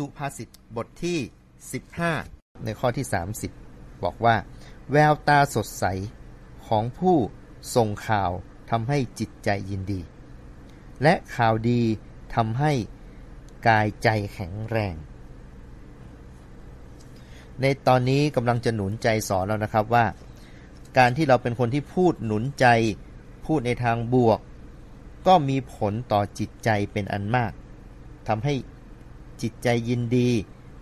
สุภาษิตบทที่ 15 ในข้อที่ 30 บอกว่า แววตาสดใสของผู้ส่งข่าวทำให้จิตใจยินดี และข่าวดีทำให้กายใจแข็งแรง ในตอนนี้กำลังจะหนุนใจสอนแล้วนะครับว่า การที่เราเป็นคนที่พูดหนุนใจ พูดในทางบวก ก็มีผลต่อจิตใจเป็นอันมากทำให้ จิตใจยินดี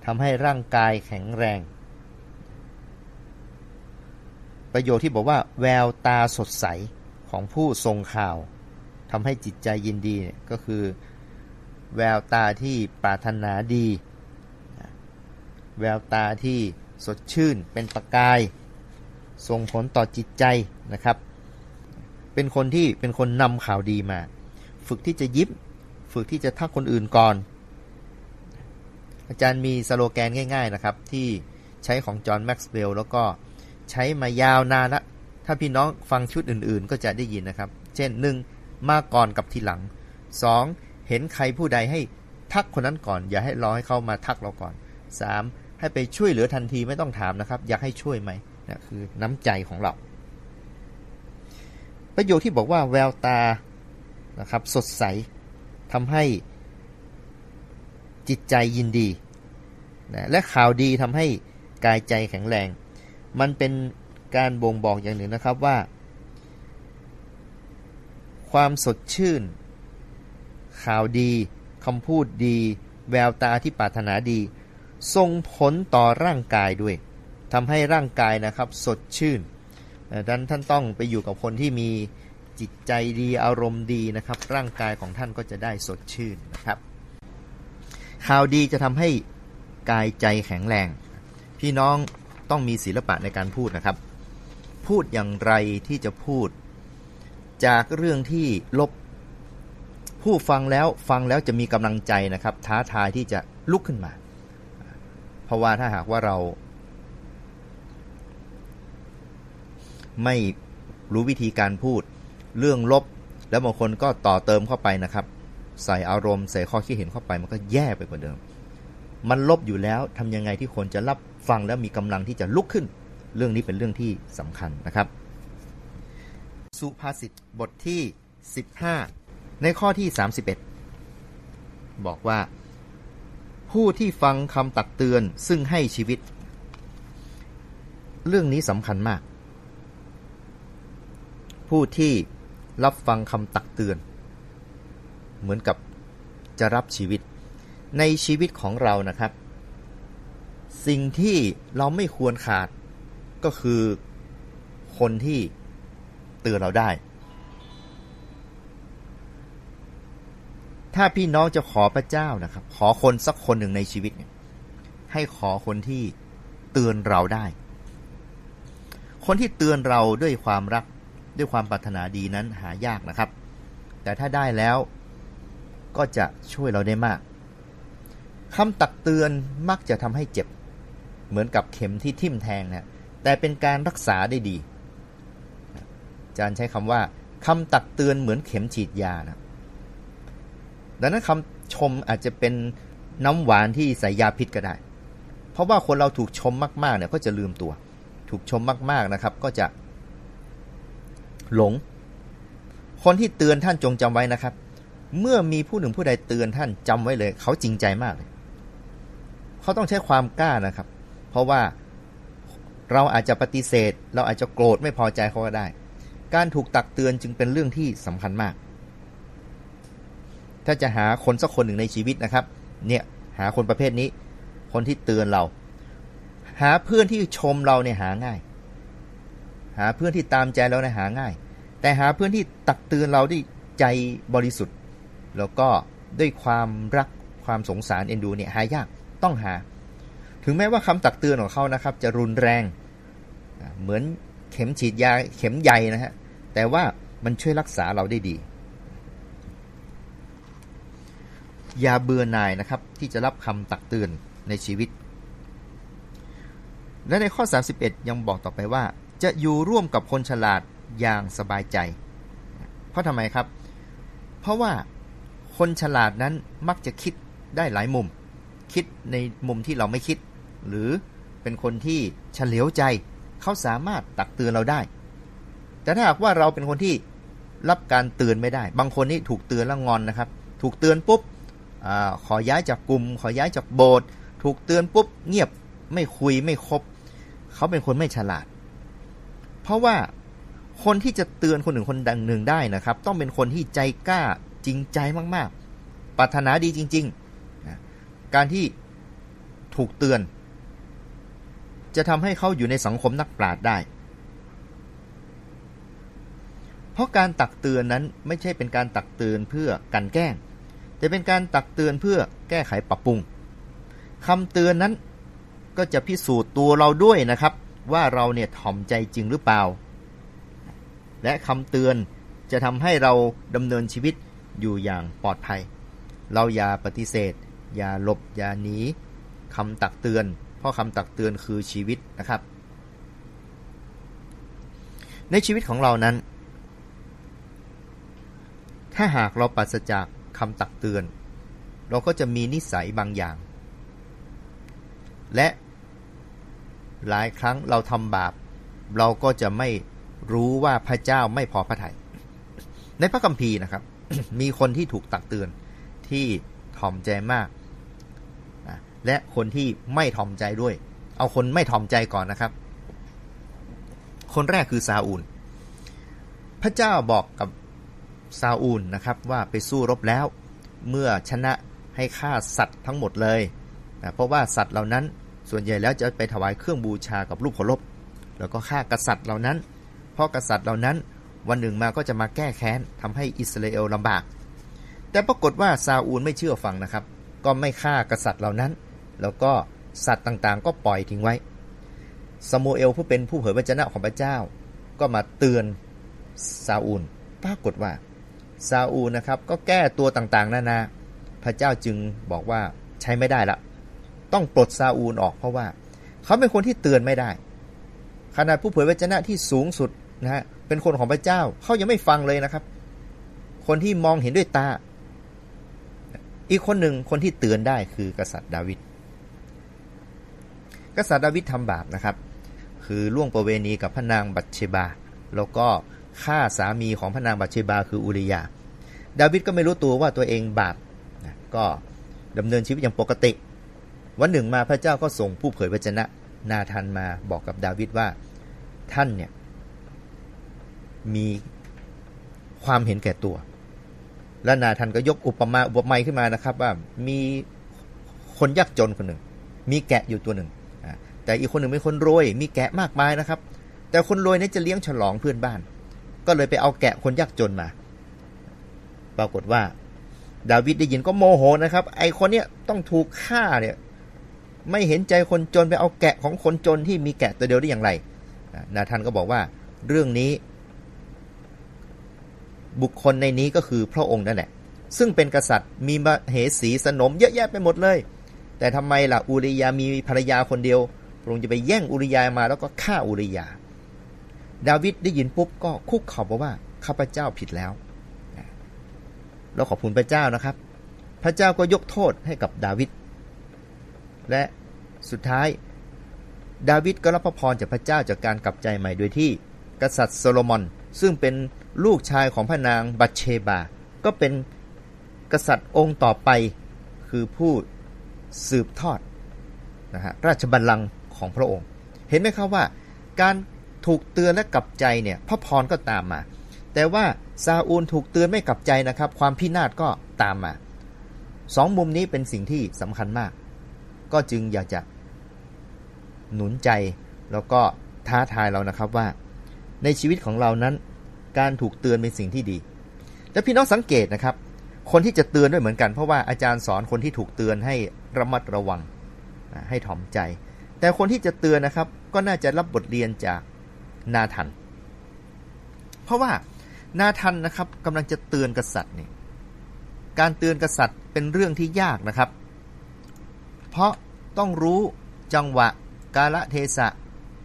ทำให้ร่างกายแข็งแรง ประโยชน์ที่บอกว่า แววตาสดใสของผู้ทรงข่าวทำให้จิตใจยินดีก็คือ แววตาที่ปรารถนาดี แววตาที่สดชื่นเป็นประกาย ส่งผลต่อจิตใจนะครับ เป็นคนที่เป็นคนนำข่าวดีมา ฝึกที่จะยิ้ม ฝึกที่จะทักคนอื่นก่อน อาจารย์มีสโลแกนง่าย ๆนะครับ ที่ใช้ของจอห์นแม็กซ์เวลล์แล้วก็ใช้มายาวนานละถ้าพี่น้องฟังชุดอื่นๆ ก็จะได้ยินนะครับ เช่น 1. มาก่อนกับทีหลัง 2. เห็นใครผู้ใดให้ทักคนนั้นก่อน อย่าให้รอให้เขามาทักเราก่อน 3. ให้ไปช่วยเหลือทันทีไม่ต้องถามนะครับ อยากให้ช่วยไหมนะคือน้ำใจของเรา ประโยคที่บอกว่าแววตานะครับสดใสทำให้ จิตใจยินดีนะและข่าวดีทำให้กายใจแข็งแรง มันเป็นการบ่งบอกอย่างหนึ่งนะครับว่า ความสดชื่น ข่าวดีคำพูดดี แววตาที่ปรารถนาดีส่งผลต่อร่างกายด้วยทำให้ร่างกายนะครับสดชื่นดังนั้นท่านต้องไปอยู่กับคนที่มีจิตใจดีอารมณ์ดีนะครับ ร่างกายของท่านก็จะได้สดชื่นนะครับ ข่าวดีจะทำให้กายใจแข็งแรง พี่น้องต้องมีศิลปะในการพูดนะครับ พูดอย่างไรที่จะพูด จากเรื่องที่ลบผู้ฟังแล้วฟังแล้วจะมีกำลังใจนะครับ ท้าทายที่จะลุกขึ้นมา เพราะว่าถ้าหากว่าเรา ไม่รู้วิธีการพูด เรื่องลบแล้วบางคนก็ต่อเติมเข้าไปนะครับ ใส่อารมณ์ใส่ข้อคิดเห็นเข้าไปมันก็แย่ไปกว่าเดิม มันลบอยู่แล้วทำยังไงที่คนจะรับฟังแล้วมีกำลังที่จะลุกขึ้น เรื่องนี้เป็นเรื่องที่สำคัญนะครับ สุภาษิตบทที่ 15 ในข้อที่ 31 บอกว่า ผู้ที่ฟังคำตักเตือนซึ่งให้ชีวิต เรื่องนี้สำคัญมาก ผู้ที่รับฟังคำตักเตือน เหมือนกับจะรับชีวิต ในชีวิตของเรานะครับ สิ่งที่เราไม่ควรขาดก็คือคนที่เตือนเราได้ ถ้าพี่น้องจะขอพระเจ้านะครับ ขอคนสักคนหนึ่งในชีวิตเนี่ยให้ขอคนที่เตือนเราได้ คนที่เตือนเราด้วยความรักด้วยความปรารถนาดีนั้นหายากนะครับ แต่ถ้าได้แล้ว ก็จะช่วยเราได้มากคำตักเตือนมักจะทำให้เจ็บ เหมือนกับเข็มที่ทิ่มแทงนะแต่เป็นการรักษาได้ดีอาจารย์ใช้คำว่าคำตักเตือนเหมือนเข็มฉีดยานะดังนั้นคำชมอาจจะเป็นน้ำหวานที่ใส่ยาพิษก็ได้ เพราะว่าคนเราถูกชมมากๆเนี่ยก็จะลืมตัว ถูกชมมากๆนะครับ ก็จะหลง คนที่เตือนท่านจงจำไว้นะครับ เมื่อมีผู้หนึ่งผู้ใดเตือนท่านจำไว้เลย เขาจริงใจมากเลยเขาต้องใช้ความกล้านะครับ เพราะว่าเราอาจจะปฏิเสธ เราอาจจะโกรธไม่พอใจเขาก็ได้ การถูกตักเตือนจึงเป็นเรื่องที่สำคัญมาก ถ้าจะหาคนสักคนหนึ่งในชีวิตนะครับ เนี่ยหาคนประเภทนี้ คนที่เตือนเรา หาเพื่อนที่ชมเราเนี่ยหาง่าย หาเพื่อนที่ตามใจเราเนี่ยหาง่าย แต่หาเพื่อนที่ตักเตือนเราด้วยใจบริสุทธิ์ แล้วก็ด้วยความรักความสงสารเอ็นดูเนี่ยหายากต้องหา ถึงแม้ว่าคำตักเตือนของเขานะครับ จะรุนแรง เหมือนเข็มฉีดยาเข็มใหญ่นะฮะแต่ว่ามันช่วยรักษาเราได้ดี อย่าเบื่อหน่ายนะครับ ที่จะรับคำตักเตือนในชีวิต และในข้อ 31 ยังบอกต่อไปว่า จะอยู่ร่วมกับคนฉลาดอย่างสบายใจ เพราะทำไมครับ เพราะว่า คนฉลาดนั้นมักจะคิดได้หลายมุม คิดในมุมที่เราไม่คิด หรือเป็นคนที่เฉลียวใจ เขาสามารถตักเตือนเราได้ แต่ถ้าหากว่าเราเป็นคนที่รับการเตือนไม่ได้ บางคนนี่ถูกเตือนแล้วงอนนะครับ ถูกเตือนปุ๊บอขอย้ายจากกลุ่ม ขอย้ายจากโบสถ์ถูกเตือนปุ๊บเงียบไม่คุยไม่คบ เขาเป็นคนไม่ฉลาด เพราะว่าคนที่จะเตือนคนหนึ่งคนดังหนึ่งได้นะครับ ต้องเป็นคนที่ใจกล้า จริงใจมากๆ ปรารถนาดีจริงๆนะการที่ถูกเตือน จะทำให้เขาอยู่ในสังคมนักปราชญ์ได้ เพราะการตักเตือนนั้นไม่ใช่เป็นการตักเตือนเพื่อกันแกล้ง แต่เป็นการตักเตือนเพื่อแก้ไขปรับปรุงคำเตือนนั้นก็จะพิสูจน์ตัวเราด้วยนะครับ ว่าเราเนี่ยถ่อมใจจริงหรือเปล่า และคำเตือนจะทำให้เราดำเนินชีวิต อยู่อย่างปลอดภัย เราอย่าปฏิเสธ อย่าหลบ อย่าหนีคำตักเตือน เพราะคำตักเตือนคือชีวิตนะครับ ในชีวิตของเรานั้น ถ้าหากเราปราศจากคำตักเตือน เราก็จะมีนิสัยบางอย่าง และหลายครั้งเราทำบาป เราก็จะไม่รู้ว่าพระเจ้าไม่พอพระทยัยในพระคัมภีร์นะครับ มีคนที่ถูกตักเตือนที่ถ่อมใจมากนะและคนที่ไม่ถ่อมใจด้วย เอาคนไม่ถ่อมใจก่อนนะครับ คนแรกคือซาอูล พระเจ้าบอกกับซาอูลนะครับว่าไปสู้รบแล้ว เมื่อชนะให้ฆ่าสัตว์ทั้งหมดเลยนะเพราะว่าสัตว์เหล่านั้นส่วนใหญ่แล้วจะไปถวายเครื่องบูชากับรูปเคารพแล้วก็ฆ่ากษัตริย์เหล่านั้น เพราะกษัตริย์เหล่านั้น วันหนึ่งมาก็จะมาแก้แค้นทำให้อิสราเอลลำบาก แต่ปรากฏว่าซาอูลไม่เชื่อฟังนะครับ ก็ไม่ฆ่ากษัตริย์เหล่านั้น แล้วก็สัตว์ต่างๆ ก็ปล่อยทิ้งไว้ซามูเอลผู้เป็นผู้เผยพระชนะของพระเจ้า ก็มาเตือนซาอูล ปรากฏว่าซาอูลนะครับก็แก้ตัวต่างๆ นานา พระเจ้าจึงบอกว่าใช้ไม่ได้ละ ต้องปลดซาอูลออกเพราะว่า เขาเป็นคนที่เตือนไม่ได้ขนาดผู้เผยพระชนะที่สูงสุดนะฮะ เป็นคนของพระเจ้าเขายังไม่ฟังเลยนะครับ คนที่มองเห็นด้วยตา อีกคนหนึ่งคนที่เตือนได้คือกษัตริย์ดาวิดกษัตริย์ดาวิดทำบาปนะครับ คือล่วงประเวณีกับพระนางบัตเชบา แล้วก็ฆ่าสามีของพระนางบัตเชบาคืออุริยา ดาวิดก็ไม่รู้ตัวว่าตัวเองบาปนะก็ดำเนินชีวิตอย่างปกติ วันหนึ่งมาพระเจ้าก็ส่งผู้เผยพระชนะนาธันมาบอกกับดาวิดว่าท่านเนี่ย มีความเห็นแก่ตัว และนาธันก็ยกอุปมาอุปไมยขึ้นมานะครับ ว่ามีคนยากจนคนหนึ่ง มีแกะอยู่ตัวหนึ่ง แต่อีกคนหนึ่งเป็นคนรวย มีแกะมากมายนะครับ แต่คนรวยนี่จะเลี้ยงฉลองเพื่อนบ้าน ก็เลยไปเอาแกะคนยากจนมา ปรากฏว่า ดาวิดได้ยินก็โมโหนะครับ ไอคนเนี้ยต้องถูกฆ่าเนี่ยไม่เห็นใจคนจนไปเอาแกะของคนจนที่มีแกะตัวเดียวได้อย่างไร นาธานก็บอกว่า เรื่องนี้ บุคคลในนี้ก็คือพระองค์นั่นแหละ ซึ่งเป็นกษัตริย์มีมเหสีสนมเยอะแยะไปหมดเลย แต่ทำไมล่ะอุริยามีภรรยาคนเดียวพระองค์จะไปแย่งอุริยามาแล้วก็ฆ่าอุริยา ดาวิดได้ยินปุ๊บก็คุกเข่าบอกว่าข้าพเจ้าผิดแล้วเราขอบคุณพระเจ้านะครับ พระเจ้าก็ยกโทษให้กับดาวิดและสุดท้าย ดาวิดก็รับพระพรจากพระเจ้าจากการกลับใจใหม่โดยที่กษัตริย์โซโลมอน ซึ่งเป็น ลูกชายของพระนางบัตเชบา ก็เป็นกษัตริย์องค์ต่อไปคือผู้สืบทอดนะฮะราชบัลลังก์ของพระองค์ เห็นไหมครับว่า การถูกเตือนและกลับใจเนี่ยพระพรก็ตามมา แต่ว่าซาอูลถูกเตือนไม่กลับใจนะครับ ความพินาศก็ตามมาสองมุมนี้เป็นสิ่งที่สำคัญมาก ก็จึงอยากจะหนุนใจแล้วก็ท้าทายเรานะครับว่า ในชีวิตของเรานั้น การถูกเตือนเป็นสิ่งที่ดี และพี่น้องสังเกตนะครับ คนที่จะเตือนด้วยเหมือนกัน เพราะว่าอาจารย์สอนคนที่ถูกเตือนให้ระมัดระวังให้ถ่อมใจ แต่คนที่จะเตือนนะครับ ก็น่าจะรับบทเรียนจากนาทัน เพราะว่านาทันนะครับกำลังจะเตือนกษัตริย์เนี่ยการเตือนกษัตริย์เป็นเรื่องที่ยากนะครับ เพราะต้องรู้จังหวะกาลเทศะ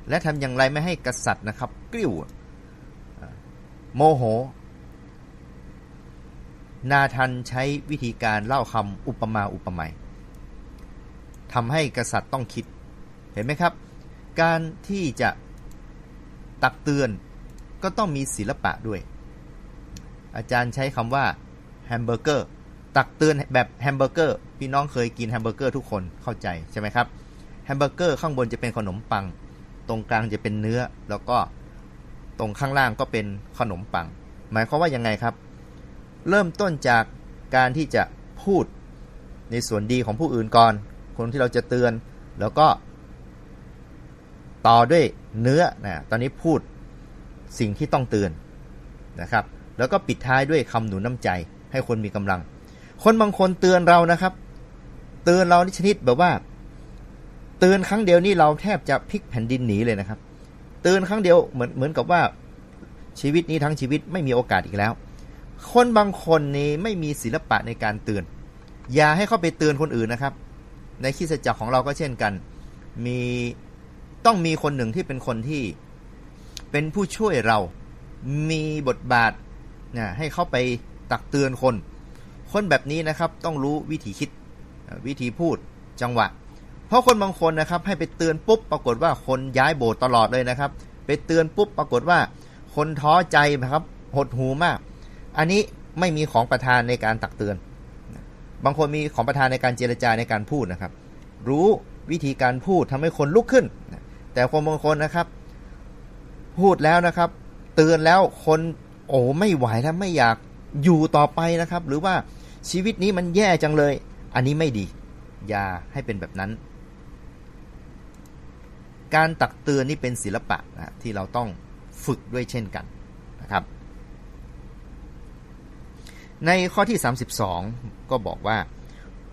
และทำอย่างไรไม่ให้กษัตริย์นะครับกริ้ว โมโห นาทันใช้วิธีการเล่าคำอุปมาอุปไมยทำให้กษัตริย์ต้องคิด เห็นไหมครับ การที่จะตักเตือนก็ต้องมีศิลปะด้วย อาจารย์ใช้คำว่าแฮมเบอร์เกอร์ตักเตือนแบบแฮมเบอร์เกอร์พี่น้องเคยกินแฮมเบอร์เกอร์ทุกคนเข้าใจใช่ไหมครับแฮมเบอร์เกอร์ข้างบนจะเป็นขนมปัง ตรงกลางจะเป็นเนื้อ แล้วก็ ตรงข้างล่างก็เป็นขนมปัง หมายความว่ายังไงครับ เริ่มต้นจากการที่จะพูดในส่วนดีของผู้อื่นก่อน คนที่เราจะเตือน แล้วก็ ต่อด้วยเนื้อนะตอนนี้พูดสิ่งที่ต้องเตือนนะครับ แล้วก็ปิดท้ายด้วยคำหนุนน้ำใจ ให้คนมีกำลัง คนบางคนเตือนเรานะครับ เตือนเรานี่ชนิดแบบว่า เตือนครั้งเดียวนี่เราแทบจะพลิกแผ่นดินหนีเลยนะครับ ตือนครั้งเดียวเหมือนเหมือนกับว่าชีวิตนี้ทั้งชีวิตไม่มีโอกาสอีกแล้ว คนบางคนนี่ไม่มีศิลปะในการเตือนอย่าให้เขาไปเตือนคนอื่นนะครับ ในคริดจักรของเราก็เช่นกัน มีต้องมีคนหนึ่งที่เป็นคนที่เป็นผู้ช่วยเรา มีบทบาทนะให้เขาไปตักเตือนคน คนแบบนี้นะครับต้องรู้วิธีคิดวิธีพูดจังหวะ ราะคนบางคนนะครับให้ไปเตือนปุ๊บปรากฏว่าคนย้ายโบสถ์ตลอดเลยนะครับ ไปเตือนปุ๊บปรากฏว่า คนท้อใจนะครับหดหูมาก อันนี้ไม่มีของประธานในการตักเตือน บางคนมีของประธานในการเจรจาในการพูดนะครับ รู้วิธีการพูดทำให้คนลุกขึ้น แต่คนบางคนนะครับ พูดแล้วนะครับ เตือนแล้วคนโอ้ไม่ไหวแล้วไม่อยากอยู่ต่อไปนะครับ หรือว่าชีวิตนี้มันแย่จังเลย อันนี้ไม่ดี อย่าให้เป็นแบบนั้น การตักเตือนนี่เป็นศิลปะนะที่เราต้องฝึกด้วยเช่นกันนะครับ ในข้อที่ 32 ก็บอกว่า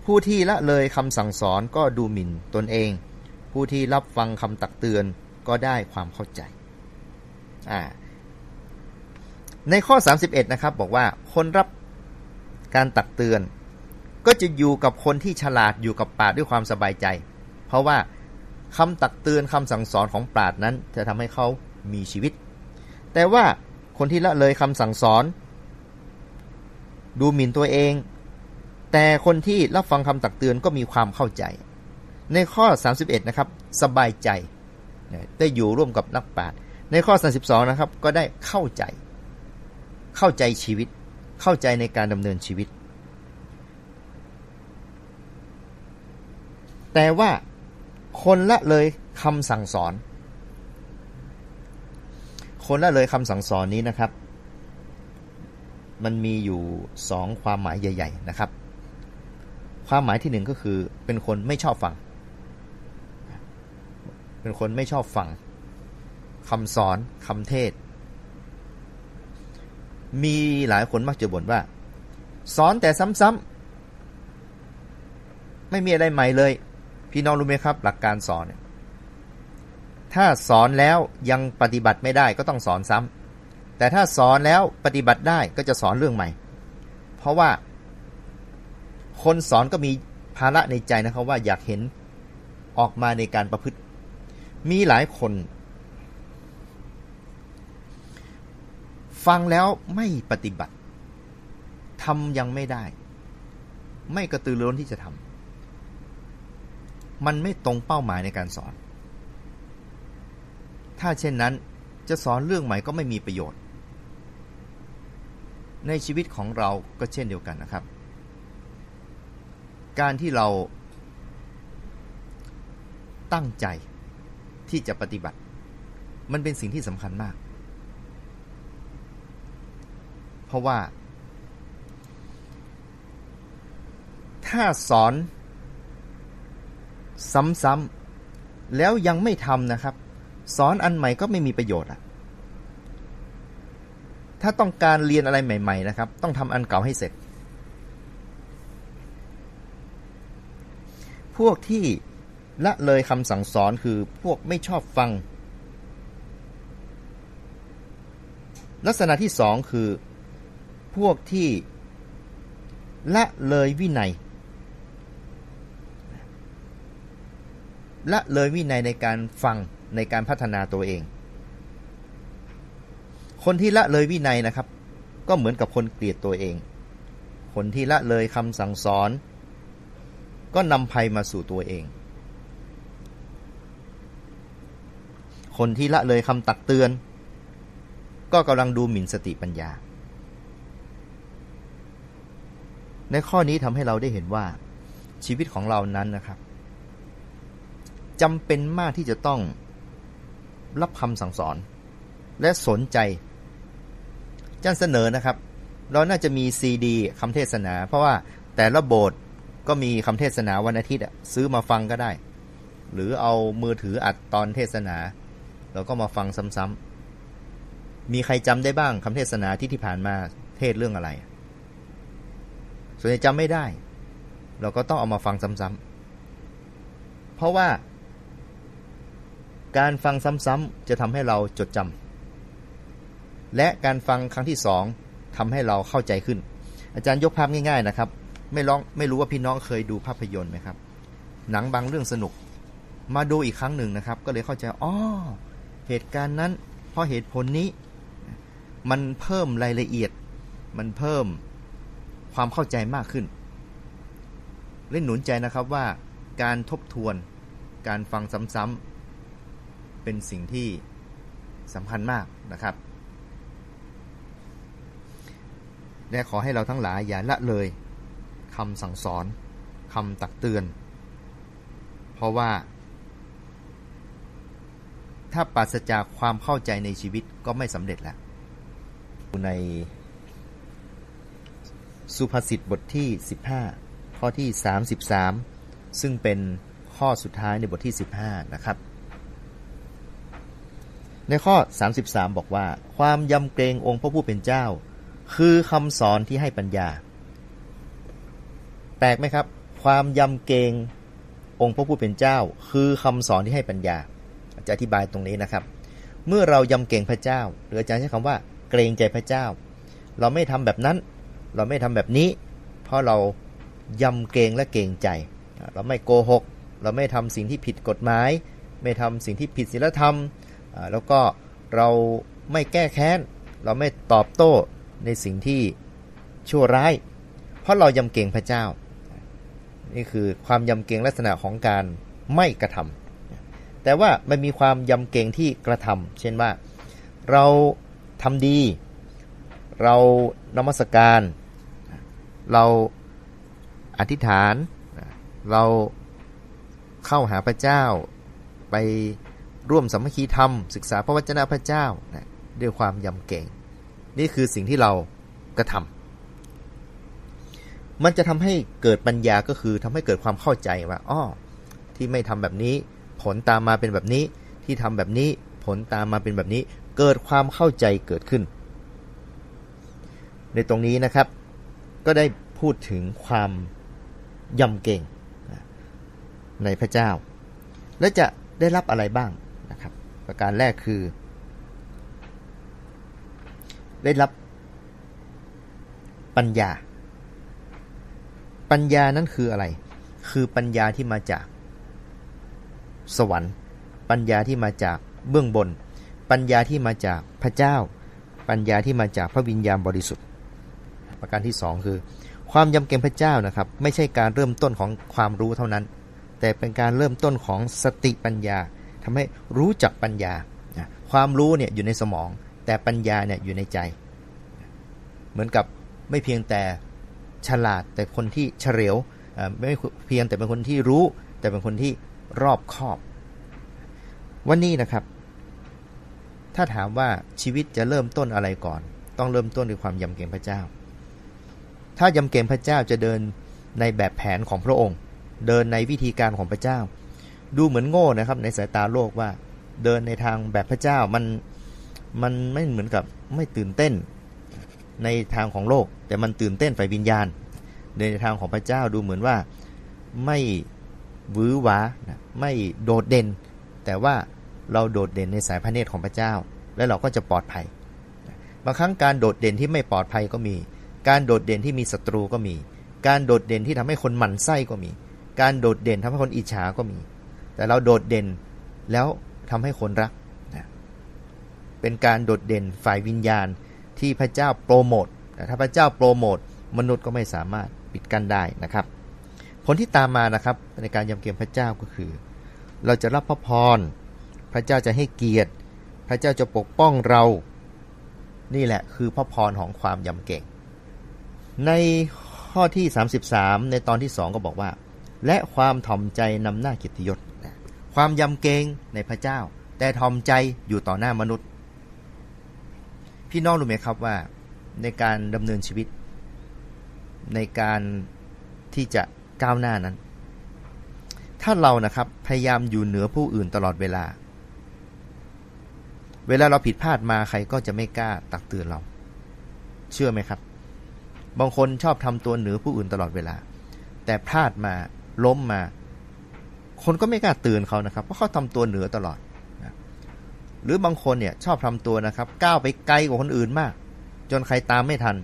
ผู้ที่ละเลยคำสั่งสอนก็ดูหมิ่นตนเอง ผู้ที่รับฟังคำตักเตือนก็ได้ความเข้าใจอ่าในข้อ 31 นะครับ บอกว่าคนรับการตักเตือน ก็จะอยู่กับคนที่ฉลาดอยู่กับปราด้วยความสบายใจ เพราะว่า คำตักเตือนคำสั่งสอนของปราดนั้น จะทำให้เขามีชีวิต แต่ว่าคนที่ละเลยคำสั่งสอน ดูหมิ่นตัวเอง แต่คนที่รับฟังคำตักเตือนก็มีความเข้าใจ ในข้อ 31 นะครับ สบายใจ ได้อยู่ร่วมกับนักปราชญ์ในข้อ 32 นะครับ ก็ได้เข้าใจ เข้าใจชีวิต เข้าใจในการดำเนินชีวิต แต่ว่า คนละเลยคำสั่งสอน คนละเลยคำสั่งสอนนี้นะครับ มันมีอยู่สองความหมายใหญ่ ๆ นะครับ ความหมายที่หนึ่งก็คือเป็นคนไม่ชอบฟัง เป็นคนไม่ชอบฟังคำสอนคำเทศ มีหลายคนมักจะบ่นว่า สอนแต่ซ้ำๆไม่มีอะไรใหม่เลย พี่น้องรู้ไหมครับ หลักการสอนเนี่ยถ้าสอนแล้วยังปฏิบัติไม่ได้ก็ต้องสอนซ้ำแต่ถ้าสอนแล้วปฏิบัติได้ก็จะสอนเรื่องใหม่ เพราะว่า คนสอนก็มีภาระในใจนะครับว่าอยากเห็นออกมาในการประพฤติ มีหลายคน ฟังแล้วไม่ปฏิบัติทำยังไม่ได้ ไม่กระตือรือร้นที่จะทำ มันไม่ตรงเป้าหมายในการสอน ถ้าเช่นนั้นจะสอนเรื่องใหม่ก็ไม่มีประโยชน์ ในชีวิตของเราก็เช่นเดียวกันนะครับ การที่เราตั้งใจที่จะปฏิบัติ มันเป็นสิ่งที่สำคัญมาก เพราะว่า ถ้าสอน ซ้ำๆแล้วยังไม่ทำนะครับ สอนอันใหม่ก็ไม่มีประโยชน์อะถ้าต้องการเรียนอะไรใหม่ ๆ นะครับ ต้องทำอันเก่าให้เสร็จ พวกที่ละเลยคำสั่งสอนคือพวกไม่ชอบฟัง ลักษณะที่สองคือ พวกที่ละเลยวินัย ละเลยวินัยในการฟังในการพัฒนาตัวเอง คนที่ละเลยวินัยนะครับ ก็เหมือนกับคนเกลียดตัวเอง คนที่ละเลยคำสั่งสอน ก็นำภัยมาสู่ตัวเอง คนที่ละเลยคำตักเตือน ก็กำลังดูหมิ่นสติปัญญา ในข้อนี้ทำให้เราได้เห็นว่าชีวิตของเรานั้นนะครับ จำเป็นมากที่จะต้องรับคำสั่งสอน และสนใจจารย์เสนอนะครับ เราน่าจะมีซีดีคำเทศนา เพราะว่าแต่ละโบสถ์ก็มีคำเทศนาวันอาทิตย์ซื้อมาฟังก็ได้ หรือเอามือถืออัดตอนเทศนาแล้วก็มาฟังซ้ำๆมีใครจำได้บ้างคำเทศนาที่ที่ผ่านมาเทศเรื่องอะไร ส่วนใหญ่จำไม่ได้ เราก็ต้องเอามาฟังซ้ำๆเพราะว่า การฟังซ้ำๆจะทำให้เราจดจำและการฟังครั้งที่สองทำให้เราเข้าใจขึ้น อาจารย์ยกภาพง่าย ๆนะครับ ไม่ร้องไม่รู้ว่าพี่น้องเคยดูภาพยนตร์ไหมครับ หนังบางเรื่องสนุก มาดูอีกครั้งหนึ่งนะครับ ก็เลยเข้าใจอ๋อเหตุการณ์นั้น เพราะเหตุผลนี้ มันเพิ่มรายละเอียด มันเพิ่มความเข้าใจมากขึ้นเล่นหนุนใจนะครับว่าการทบทวนการฟังซ้ำๆ เป็นสิ่งที่สำคัญมากนะครับ และขอให้เราทั้งหลายอย่าละเลยคำสั่งสอนคำตักเตือน เพราะว่า ถ้าปราศจากความเข้าใจในชีวิตก็ไม่สำเร็จแล้วในสุภาษิตบทที่ 15 ข้อที่ 33 ซึ่งเป็นข้อสุดท้ายในบทที่ 15 นะครับ ในข้อ 33 บอกว่า ความยำเกรงองค์พระผู้เป็นเจ้า คือคำสอนที่ให้ปัญญา แปลกไหมครับ ความยำเกรงองค์พระผู้เป็นเจ้า คือคำสอนที่ให้ปัญญา จะอธิบายตรงนี้นะครับ เมื่อเรายำเกรงพระเจ้า หรืออาจารย์ใช้คำว่า เกรงใจพระเจ้า เราไม่ทำแบบนั้น เราไม่ทำแบบนี้ เพราะเรายำเกรงและเกรงใจ เราไม่โกหก เราไม่ทำสิ่งที่ผิดกฎหมาย ไม่ทำสิ่งที่ผิดศีลธรรม แล้วก็เราไม่แก้แค้น เราไม่ตอบโต้ในสิ่งที่ชั่วร้าย เพราะเรายำเกรงพระเจ้า นี่คือความยำเกรงลักษณะของการไม่กระทำแต่ว่ามันมีความยำเกรงที่กระทำเช่นว่าเราทำดี เรานมัสการ เราอธิษฐาน เราเข้าหาพระเจ้าไป ร่วมสามัคคีธรรม ศึกษาพระวจนะพระเจ้านะด้วยความยำเกรงนี่คือสิ่งที่เรากระทำมันจะทำให้เกิดปัญญาก็คือทำให้เกิดความเข้าใจว่าอ้อที่ไม่ทำแบบนี้ ผลตามมาเป็นแบบนี้ ที่ทำแบบนี้ผลตามมาเป็นแบบนี้ เกิดความเข้าใจเกิดขึ้น ในตรงนี้นะครับ ก็ได้พูดถึงความยำเก่งในพระเจ้า และจะได้รับอะไรบ้าง นะครับ ประการแรกคือ ได้รับปัญญา ปัญญานั้นคืออะไร คือปัญญาที่มาจาก สวรรค์ ปัญญาที่มาจากเบื้องบน ปัญญาที่มาจากพระเจ้า ปัญญาที่มาจากพระวิญญาณบริสุทธิ์ ประการที่สองคือ ความยำเกรงพระเจ้านะครับ ไม่ใช่การเริ่มต้นของความรู้เท่านั้น แต่เป็นการเริ่มต้นของสติปัญญา ทำให้รู้จักปัญญา ความรู้เนี่ยอยู่ในสมอง แต่ปัญญาเนี่ยอยู่ในใจ เหมือนกับไม่เพียงแต่ฉลาดแต่คนที่เฉลียวไม่เพียงแต่เป็นคนที่รู้ แต่เป็นคนที่รอบคอบ วันนี้นะครับ ถ้าถามว่าชีวิตจะเริ่มต้นอะไรก่อน ต้องเริ่มต้นด้วยความยำเกรงพระเจ้า ถ้ายำเกรงพระเจ้าจะเดินในแบบแผนของพระองค์ เดินในวิธีการของพระเจ้า ดูเหมือนโง่นะครับ ในสายตาโลกว่า เดินในทางแบบพระเจ้ามันมันไม่เหมือนกับไม่ตื่นเต้นในทางของโลก แต่มันตื่นเต้นฝ่ายวิญญาณ ในทางของพระเจ้าดูเหมือนว่าไม่วือหวานะไม่โดดเด่น แต่ว่าเราโดดเด่นในสายพระเนตรของพระเจ้า และเราก็จะปลอดภัยบางครั้งการโดดเด่นที่ไม่ปลอดภัยก็มี การโดดเด่นที่มีศัตรูก็มี การโดดเด่นที่ทำให้คนหมั่นไส้ก็มี การโดดเด่นทำให้คนอิจฉาก็มี แต่เราโดดเด่นแล้วทำให้คนรักนะเป็นการโดดเด่นฝ่ายวิญญาณที่พระเจ้าโปรโมทแต่ถ้าพระเจ้าโปรโมทมนุษย์ก็ไม่สามารถปิดกั้นได้นะครับ ผลที่ตามมานะครับในการยำเกรงพระเจ้าก็คือ เราจะรับพระพร พระเจ้าจะให้เกียรติ พระเจ้าจะปกป้องเรา นี่แหละคือพระพรของความยำเกรงในข้อที่ 33 ในตอนที่ 2 ก็บอกว่า และความถ่อมใจนำหน้าเกียรติยศ ความยำเกรงในพระเจ้า แต่ถ่อมใจอยู่ต่อหน้ามนุษย์ พี่น้องรู้ไหมครับว่าในการดำเนินชีวิต ในการที่จะก้าวหน้านั้น ถ้าเรานะครับพยายามอยู่เหนือผู้อื่นตลอดเวลา เวลาเราผิดพลาดมาใครก็จะไม่กล้าตักเตือนเรา เชื่อไหมครับ บางคนชอบทำตัวเหนือผู้อื่นตลอดเวลา แต่พลาดมาล้มมา คนก็ไม่กล้าเตือนเขานะครับ เพราะเขาทำตัวเหนือตลอดนะหรือบางคนเนี่ยชอบทำตัวนะครับ ก้าวไปไกลกว่าคนอื่นมาก จนใครตามไม่ทัน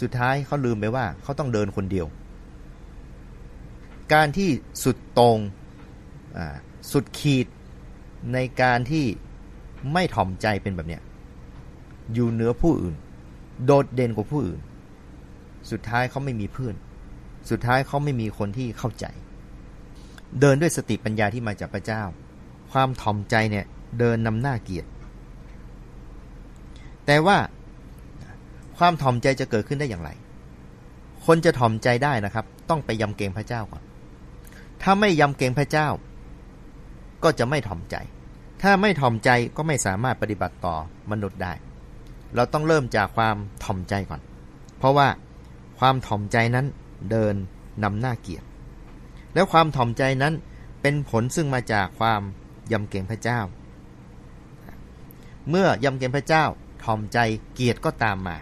สุดท้ายเขาลืมไปว่าเขาต้องเดินคนเดียว การที่สุดตรงสุดขีดในการที่ไม่ถ่อมใจเป็นแบบเนี้ยอยู่เหนือผู้อื่น โดดเด่นกว่าผู้อื่น สุดท้ายเขาไม่มีเพื่อน สุดท้ายเขาไม่มีคนที่เข้าใจ เดินด้วยสติปัญญาที่มาจากพระเจ้า ความถ่อมใจเนี่ยเดินนำหน้าเกียรติ แต่ว่าความถ่อมใจจะเกิดขึ้นได้อย่างไร คนจะถ่อมใจได้นะครับ ต้องไปยำเกรงพระเจ้าก่อน ถ้าไม่ยำเกรงพระเจ้า ก็จะไม่ถ่อมใจ ถ้าไม่ถ่อมใจก็ไม่สามารถปฏิบัติต่อมนุษย์ได้ เราต้องเริ่มจากความถ่อมใจก่อน เพราะว่าความถ่อมใจนั้นเดินนำหน้าเกียรติ แล้วความถ่อมใจนั้นเป็นผลซึ่งมาจากความยำเกรงพระเจ้า เมื่อยำเกรงพระเจ้าถ่อมใจเกียรติก็ตามมา